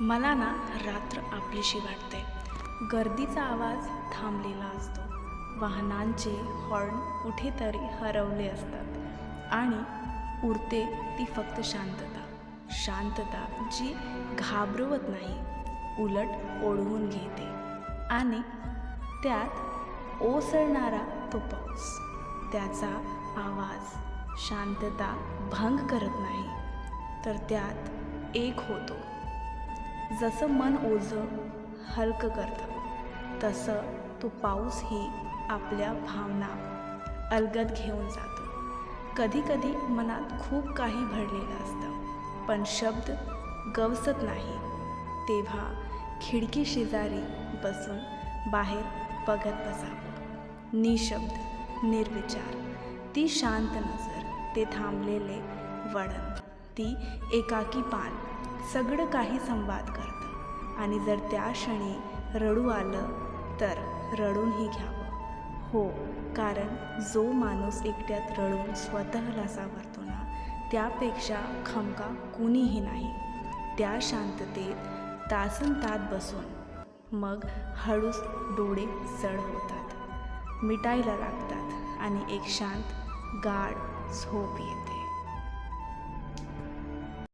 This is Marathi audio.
मला ना रात्र आपलीशी वाटते. गर्दीचा आवाज थांबलेला असतो. वाहनांचे हॉर्न कुठेतरी हरवले असतात. आणि उरते ती फक्त शांतता. शांतता जी घाबरवत नाही उलट ओढवून घेते. आणि त्यात ओसळणारा तो पाऊस. त्याचा आवाज शांतता भंग करत नाही. तर त्यात एक होतो. जसं मन ओझं हलकं करतं तसं तो पाऊसही आपल्या भावना अलगद घेऊन जातो. कधीकधी मनात खूप काही भरलेलं असतं पण शब्द गवसत नाही. तेव्हा खिडकी शेजारी बसून बाहेर बघत बसावं निशब्द निर्विचार ती शांत नजर ते थांबलेले वळण ती एकाकी पान. सगळं काही संवाद करतं. आणि जर त्या क्षणी रडू आलं तर रडूनही घ्यावं. हो कारण जो माणूस एकट्यात रडून स्वतःला सावरतो ना त्यापेक्षा खमका कुणीही नाही. त्या शांततेत तासन तात बसून मग हळूच डोळे जड होतात. मिटायला लागतात आणि एक शांत गाढ झोप येते.